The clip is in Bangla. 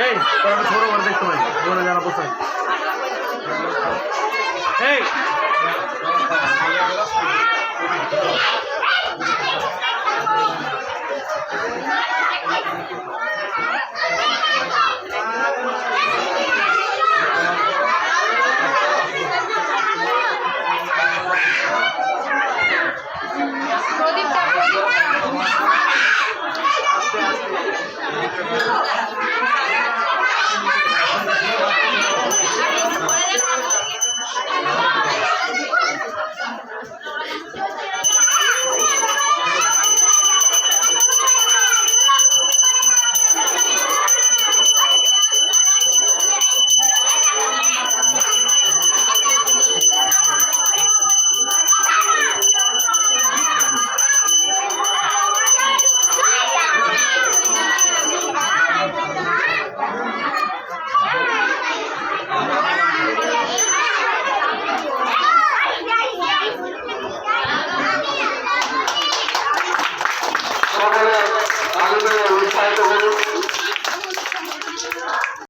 এই তোর ছোট করে দেখতে পাই বলে জানা বসে এই। Oh. ಸೋಮಣ್ಣ